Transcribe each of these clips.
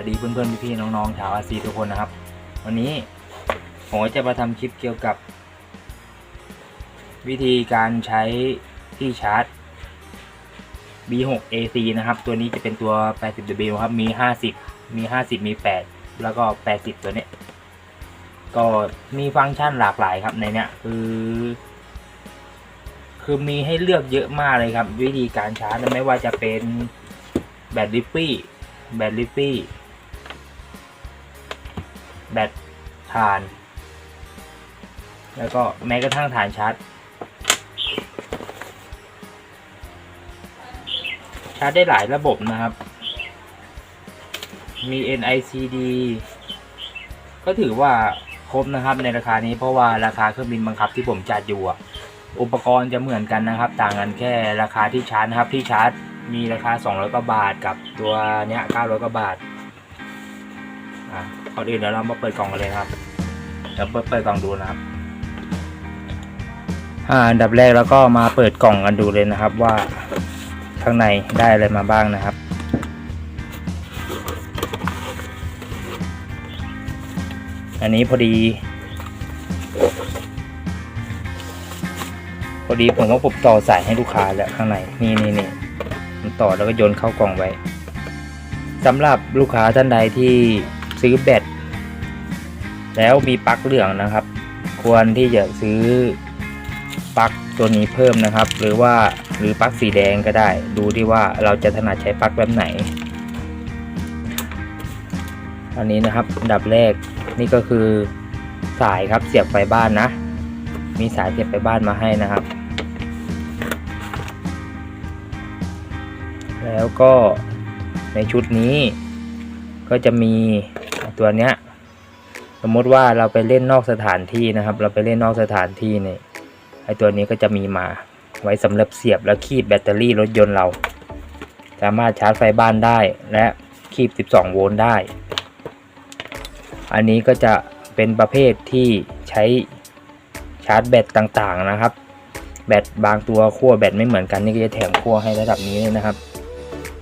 วัสดีเพื่อนๆพี่ๆน้องๆชาวอาซีทุกคนนะครับ วันนี้ผมจะมาทำคลิปเกี่ยวกับ วิธีการใช้ที่ชาร์จ B6 AC นะครับ ตัวนี้จะเป็นตัว 80W ครับ มี 50 มี 50 มี 8 แล้วก็ 80 ตัวนี้ ก็มีฟังก์ชันหลากหลายครับในเนี้ยคือ คือมีให้เลือกเยอะมากเลยครับ วิธีการชาร์จไม่ว่าจะเป็นแบตลิฟฟี่แบตลิฟฟี่ แบตถ่าน แล้วก็แม้กระทั่งฐานชาร์จ ชาร์จได้หลายระบบนะครับ มี NICD ก็ถือว่าครบนะครับในราคานี้เพราะว่าราคาเครื่องบินบังคับที่ผมจัดอยู่อุปกรณ์จะเหมือนกันนะครับ ต่างกันแค่ราคาที่ชาร์จนะครับที่ชาร์จมีราคา 200กว่าบาทกับตัวเนี้ย900กว่าบาทอะ ก่อนอื่นเดี๋ยวเรามาเปิดกล่องกันเลยครับเดี๋ยวเปิดเปิดกล่องดูนะครับอ่าอันดับแรกแล้วก็มาเปิดกล่องกันดูเลยนะครับ ว่าข้างในได้อะไรมาบ้างนะครับ อันนี้พอดีพอดีผมว่าผมต่อสายให้ลูกค้าแล้วข้างในนี่นี่นี่ผมต่อแล้วก็โยนเข้ากล่องไว้สำหรับลูกค้าท่านใดที่ ซื้อแบตแล้วมีปลั๊กเหลืองนะครับ ควรที่จะซื้อปลั๊กตัวนี้เพิ่มนะครับ หรือว่าหรือปลั๊กสีแดงก็ได้ ดูที่ว่าเราจะถนัดใช้ปลั๊กแบบไหน อันนี้นะครับอันดับแรกนี่ก็คือสายครับเสียบไฟบ้านนะ มีสายเสียบไฟบ้านมาให้นะครับ แล้วก็ในชุดนี้ก็จะมี ตัวเนี้ย สมมติว่าเราไปเล่นนอกสถานที่นะครับ เราไปเล่นนอกสถานที่เนี่ยไอตัวนี้ก็จะมีมาไว้สำหรับเสียบและคีบแบตเตอรี่รถยนต์เรา สามารถชาร์จไฟบ้านได้และคีบ 12 โวลต์ได้ อันนี้ก็จะเป็นประเภทที่ใช้ชาร์จแบตต่างๆนะครับ แบตบางตัวขั้วแบตไม่เหมือนกันนี่ก็จะแถมขั้วให้ระดับนี้เลยนะครับ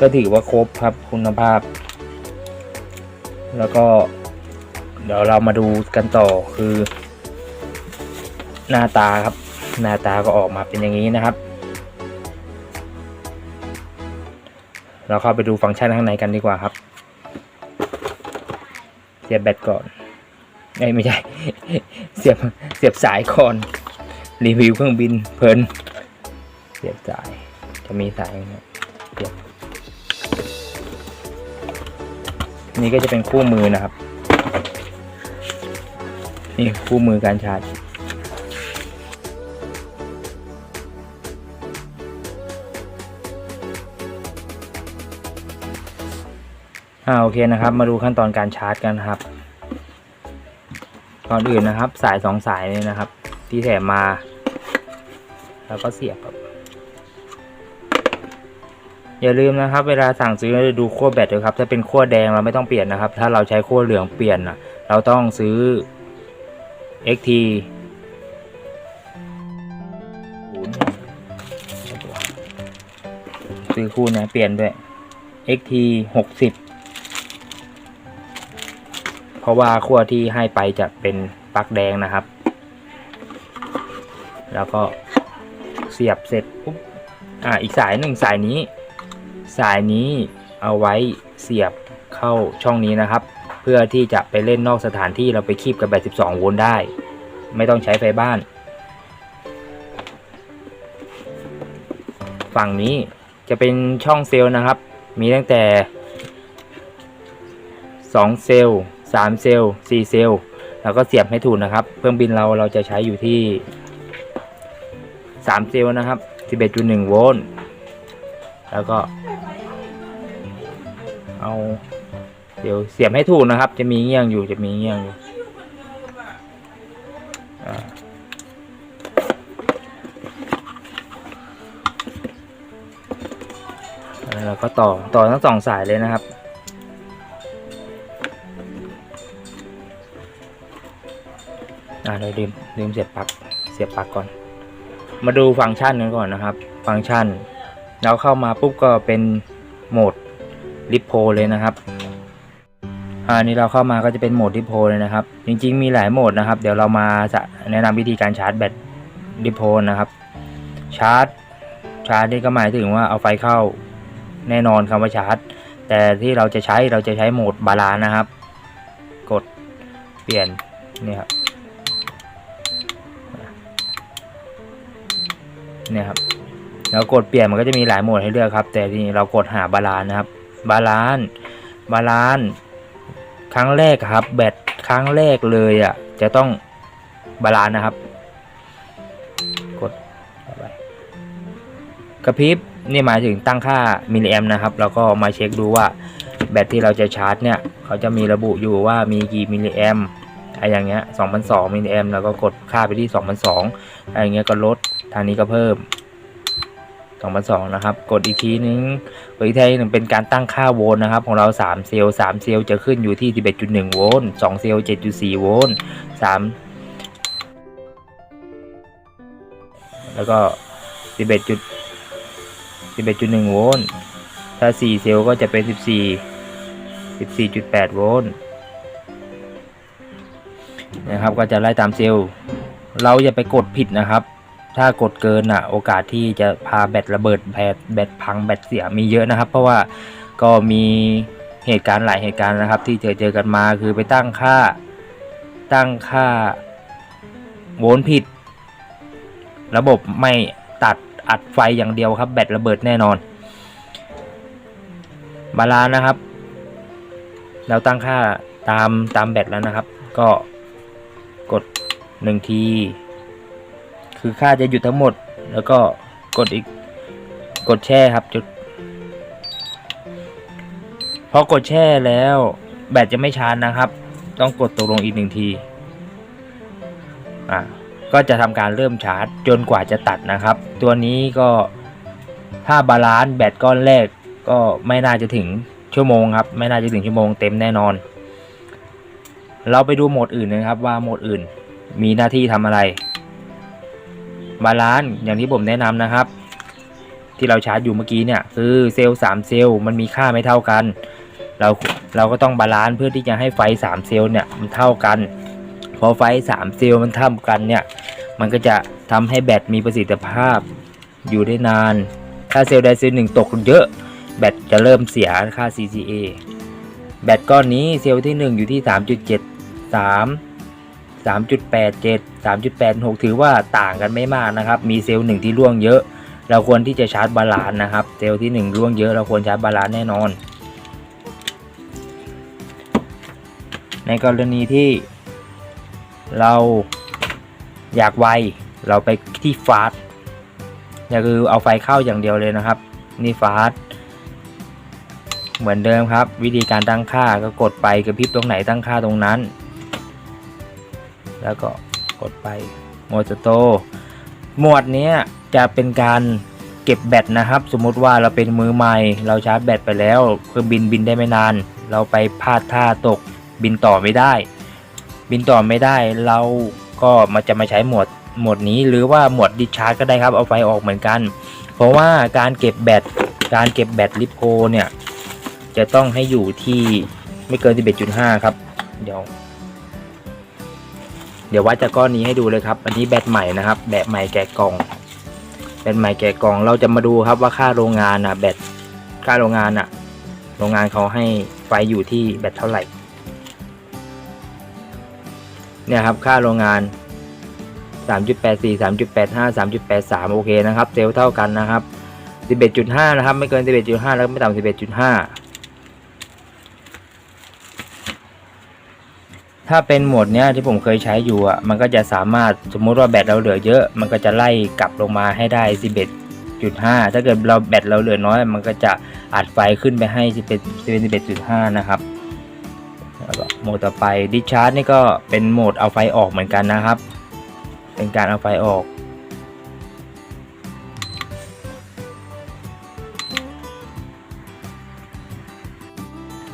ก็ถือว่าครบครับคุณภาพ แล้วก็เดี๋ยวเรามาดูกันต่อคือ หน้าตาครับ หน้าตาก็ออกมาเป็นอย่างนี้นะครับ เราเข้าไปดูฟังก์ชันข้างในกันดีกว่าครับเสียบแบตก่อนเอ้ยไม่ใช่ เสียบเสียบสายก่อนรีวิวเครื่องบินเพลินเสียบสายจะมีสายอย่างเงี้ยเสียบ นี่ก็จะเป็นคู่มือนะครับ นี่คู่มือการชาร์จอ่าโอเคนะครับ มาดูขั้นตอนการชาร์จกันครับก่อนอื่นนะครับ สายสองสายนี้นะครับ ที่แถมมา แล้วก็เสียบครับ อย่าลืมนะครับ เวลาสั่งซื้อดูขั้วแบตด้วยครับ ถ้าเป็นขั้วแดงเราไม่ต้องเปลี่ยนนะครับ ถ้าเราใช้ขั้วเหลืองเปลี่ยนนะเราต้องซื้อ XT ซื้อคู่นี้ยเปลี่ยนด้วย XT หกสิบเพราะว่าขั้วที่ให้ไปจะเป็นปลั๊กแดงนะครับ แล้วก็เสียบเสร็จปุ๊บอ่าอีกสายหนึ่งสายนี้ สายนี้เอาไว้เสียบเข้าช่องนี้นะครับ เพื่อที่จะไปเล่นนอกสถานที่เราไปคีบกับแบต12 โวลต์ได้ ไม่ต้องใช้ไฟบ้าน ฝั่งนี้จะเป็นช่องเซลล์นะครับ มีตั้งแต่ 2 เซลล์ 3 เซลล์ 4 เซลล์ แล้วก็เสียบให้ถูกนะครับ เครื่องบินเราเราจะใช้อยู่ที่ 3 เซลล์นะครับ 11.1 โวลต์ แล้วก็ เอา เดี๋ยวเสียบให้ถูกนะครับ จะมีเงี้ยงอยู่จะมีเงี้ยงอยู่แล้วก็ต่อต่อทั้งสองสายเลยนะครับอ่าเราลืมลืมเสียบปลั๊กเสียบปลั๊กก่อน มาดูฟังก์ชันกันก่อนนะครับ ฟังก์ชัน เราเข้ามาปุ๊บก็เป็นโหมด ลิปโพเลยนะครับอ่านี่เราเข้ามาก็จะเป็นโหมดดิปโพเลยนะครับ จริงๆ มีหลายโหมดนะครับ เดี๋ยวเรามาจะแนะนำวิธีการชาร์จแบตดิปโพนะครับ ชาร์จชาร์จนี่ก็หมายถึงว่าเอาไฟเข้าแน่นอนคำว่าชาร์จ แต่ที่เราจะใช้เราจะใช้โหมดบาลานนะครับ กดเปลี่ยนนี่ครับเนี่ยครับแล้วกดเปลี่ยนมันก็จะมีหลายโหมดให้เลือกครับ แต่ทีนี้เรากดหาบาลานนะครับ บาลานบาลานครั้งแรกครับ แบตครั้งแรกเลยอะ จะต้องบาลานนะครับ กดไปกระพริบนี่หมายถึงตั้งค่ามิลลิแอมนะครับ แล้วก็มาเช็คดูว่าแบตที่เราจะชาร์จเนี่ยเขาจะมีระบุอยู่ว่ามีกี่มิลลิแอมอะไรอย่างเงี้ย2,200มิลลิแอมแล้วก็กดค่าไปที่2,200อะไรอย่างเงี้ยก็ลดทางนี้ก็เพิ่ม 2,200นะครับ กดอีกทีนึงกดอีกทีหนึงเป็นการตั้งค่าโวลต์นะครับ ของเรา 3 เซลล์ 3 เซลล์จะขึ้นอยู่ที่ 11.1 โวลต์ 2 เซลล์ 7.4 โวลต์ 3 แล้วก็ 11จุด11.1 โวลต์ ถ้า 4 เซลล์ก็จะเป็น 14 14.8 โวลต์นะครับ ก็จะไล่ตามเซลล์ เราอย่าไปกดผิดนะครับ ถ้ากดเกินอะโอกาสที่จะพาแบตระเบิดแบตแบตพังแบตเสียมีเยอะนะครับ เพราะว่าก็มีเหตุการณ์หลายเหตุการณ์นะครับ ที่เจอเจอกันมาคือไปตั้งค่าตั้งค่าโวลต์ผิด ระบบไม่ตัดอัดไฟอย่างเดียวครับ แบตระเบิดแน่นอน บาลานนะครับ เราตั้งค่าตามตามแบตแล้วนะครับ ก็กดหนึ่งที คือค่าจะหยุดทั้งหมด แล้วก็กดอีกกดแช่ครับจุดพอกดแช่แล้วแบตจะไม่ชาร์จนะครับ ต้องกดตกลงอีกหนึ่งทีอะก็จะทำการเริ่มชาร์จจนกว่าจะตัดนะครับ ตัวนี้ก็ถ้าบาลานซ์แบตก้อนแรกก็ไม่น่าจะถึงชั่วโมงครับ ไม่น่าจะถึงชั่วโมงเต็มแน่นอน เราไปดูโหมดอื่นนะครับว่าโหมดอื่นมีหน้าที่ทำอะไร บาลานซ์อย่างที่ผมแนะนำนะครับ ที่เราชาร์จอยู่เมื่อกี้เนี่ยคือเซลล์3เซลล์มันมีค่าไม่เท่ากัน เราเราก็ต้องบาลานซ์เพื่อที่จะให้ไฟ3เซลล์เนี่ยมันเท่ากัน พอไฟ3เซลล์มันเท่ากันเนี่ยมันก็จะทำให้แบตมีประสิทธิภาพอยู่ได้นานถ้าเซลล์ใดเซลล์หนึ่งตกเยอะ แบตจะเริ่มเสียค่า CCA แบตก้อนนี้เซลล์ที่ 1 อยู่ที่ 3.73 3.87 3.86 ถือว่าต่างกันไม่มากนะครับ มีเซลล์หนึ่งที่ร่วงเยอะ เราควรที่จะชาร์จบาลานนะครับ เซลล์ที่ 1 ร่วงเยอะ เราควรชาร์จบาลานแน่นอน ในกรณีที่เราอยากไว เราไปที่ฟาสต์ก็คือเอาไฟเข้าอย่างเดียวเลยนะครับ นี่ฟาสต์เหมือนเดิมครับ วิธีการตั้งค่าก็กดไปกระพริบตรงไหนตั้งค่าตรงนั้น แล้วก็กดไปโหมดสโตร์หมวดนี้จะเป็นการเก็บแบตนะครับ สมมติว่าเราเป็นมือใหม่ เราชาร์จแบตไปแล้วเคือบินบินได้ไม่นาน เราไปพลาดท่าตกบินต่อไม่ได้ บินต่อไม่ได้เราก็มาจะมาใช้หมวดหมวดนี้หรือว่าหมวดดิชาร์จก็ได้ครับเอาไฟออกเหมือนกัน เพราะว่าการเก็บแบตการเก็บแบตลิโพเนี่ยจะต้องให้อยู่ที่ไม่เกิน 11.5 ครับ เดี๋ยว เดี๋ยววัดจากก้อนนี้ให้ดูเลยครับ อันนี้แบตใหม่นะครับ แบตใหม่แกะกล่อง แบตใหม่แกะกล่อง เราจะมาดูครับว่าค่าโรงงานอะ แบตค่าโรงงานอะ โรงงานเขาให้ไฟอยู่ที่แบตเท่าไหร่ เนี่ยครับค่าโรงงาน 3.84 3.85 3.83 โอเคนะครับ เซลล์เท่ากันนะครับ 11.5 นะครับ ไม่เกิน 11.5 แล้วไม่ต่ำ11.5 ถ้าเป็นโหมดเนี้ยที่ผมเคยใช้อยู่อะมันก็จะสามารถสมมุติว่าแบตเราเหลือเยอะ มันก็จะไล่กลับลงมาให้ได้ 11.5 ถ้าเกิดเราแบตเราเหลือน้อย มันก็จะอัดไฟขึ้นไปให้ 11 11.5 นะครับโหมดต่อไปดิชาร์จนี่ก็เป็นโหมดเอาไฟออกเหมือนกันนะครับ เป็นการเอาไฟออก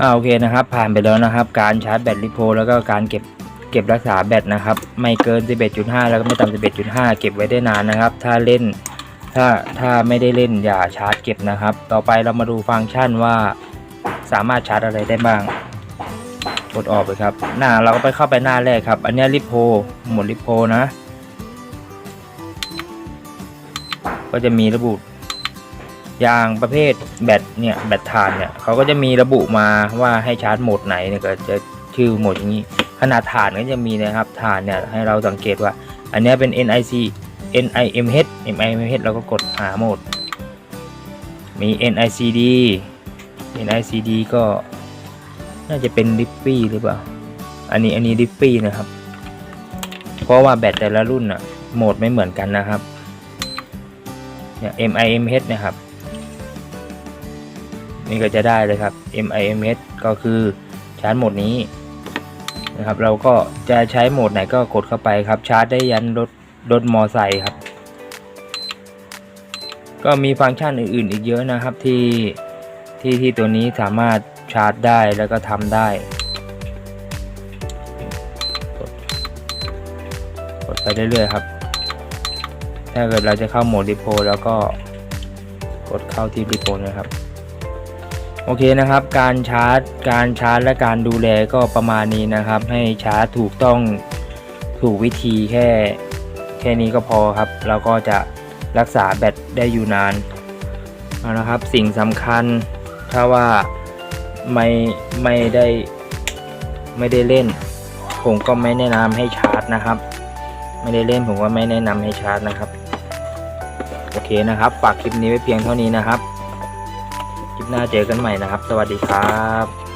อ่าโอเคนะครับ ผ่านไปแล้วนะครับ การชาร์จแบตลิโพแล้วก็การเก็บเก็บรักษาแบตนะครับ ไม่เกิน 11.5 แล้วก็ไม่ต่ำ11.5 เก็บไว้ได้นานนะครับ ถ้าเล่นถ้าถ้าไม่ได้เล่นอย่าชาร์จเก็บนะครับ ต่อไปเรามาดูฟังก์ชันว่าสามารถชาร์จอะไรได้บ้าง กดออกไปครับ หน้าเราก็ไปเข้าไปหน้าแรกครับ อันนี้ลิโพหมดลิโพนะ ก็จะมีระบุ ย่างประเภทแบตเนี่ยแบตถ่านเนี่ยเขาก็จะมีระบุมาว่าให้ชาร์จโหมดไหนเนี่ยก็จะชื่อโหมดอย่างนี้ ขนาดถ่านก็จะมีนะครับถ่านเนี่ยให้เราสังเกตว่า อันนี้เป็น NIC NIMH NIMH เราก็กดหาโหมด มี NICD NICD ก็น่าจะเป็น d i f f y หรือเปล่า อันนี้อันนี้ d i f f y นะครับ เพราะว่าแบตแต่ละรุ่นอะโหมดไม่เหมือนกันนะครับเนี่ย MIMH นะครับ นี่ก็จะได้เลยครับ MIMH ก็คือชาร์จโหมดนี้นะครับ เราก็จะใช้โหมดไหนก็กดเข้าไปครับ ชาร์จได้ยันรถรถมอไซค์ครับ ก็มีฟังก์ชันอื่นๆ อีกเยอะนะครับที่ที่ที่ตัวนี้สามารถชาร์จได้แล้วก็ทำได้กดกดไปเรื่อยๆครับ ถ้าเกิดเราจะเข้าโหมดรีโพแล้วก็กดเข้าที่รีโพนะครับ โอเคนะครับ การชาร์จการชาร์จและการดูแลก็ประมาณนี้นะครับ ให้ชาร์จถูกต้องถูกวิธีแค่แค่นี้ก็พอครับเราก็จะรักษาแบตได้อยู่นานเอานะครับสิ่งสำคัญถ้าว่าไม่ไม่ได้ไม่ได้เล่น ผมก็ไม่แนะนำให้ชาร์จนะครับ ไม่ได้เล่นผมก็ไม่แนะนำให้ชาร์จนะครับ โอเคนะครับ ฝากคลิปนี้ไว้เพียงเท่านี้นะครับ ลิปหน้าเจอกันใหม่นะครับ สวัสดีครับ